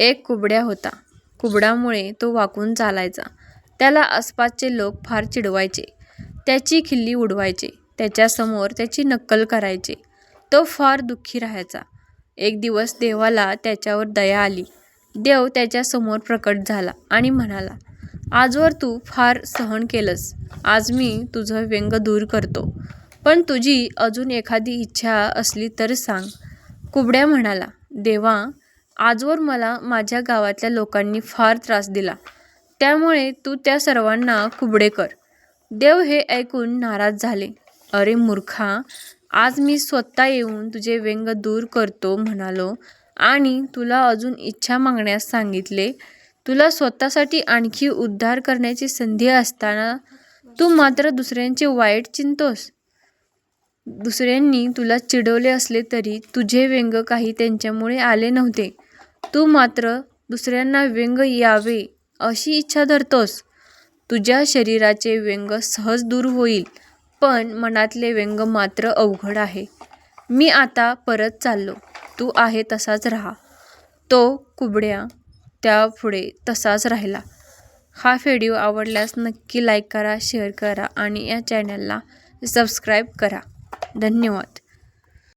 एक कुबड्या होता. कुबडामुळे तो वाकून चालायचा. त्याला आसपासचे लोक फार चिडवायचे. त्याची खिल्ली उडवायचे. त्याच्यासमोर त्याची नक्कल करायचे. तो फार दुःखी राहायचा. एक दिवस देवाला त्याच्यावर दया आली. देव त्याच्यासमोर प्रकट झाला आणि म्हणाला, आजवर तू फार सहन केलंस. आज मी तुझं व्यंग दूर करतो. पण तुझी अजून एखादी इच्छा असली तर सांग. कुबड्या म्हणाला, देवा, आजवर मला माझ्या गावातल्या लोकांनी फार त्रास दिला. त्यामुळे तू त्या सर्वांना कुबडे कर. देव हे ऐकून नाराज झाले. अरे मूर्खा, आज मी स्वतः येऊन तुझे व्यंग दूर करतो म्हणालो आणि तुला अजून इच्छा मागण्यास सांगितले. तुला स्वतःसाठी आणखी उद्धार करण्याची संधी असताना तू मात्र दुसऱ्यांचे वाईट चिंतोस दुसऱ्यांनी तुला चिडवले असले तरी तुझे व्यंग काही त्यांच्यामुळे आले नव्हते. तू मात्र दुसऱ्यांना व्यंग यावे अशी इच्छा धरतोस. तुझ्या शरीराचे व्यंग सहज दूर होईल, पण मनातले व्यंग मात्र अवघड आहे. मी आता परत चाललो. तू आहे तसाच राहा. तो कुबड्या त्यापुढे तसाच राहिला. हा व्हिडिओ आवडल्यास नक्की लाईक करा, शेअर करा आणि या चॅनलला सबस्क्राईब करा. धन्यवाद.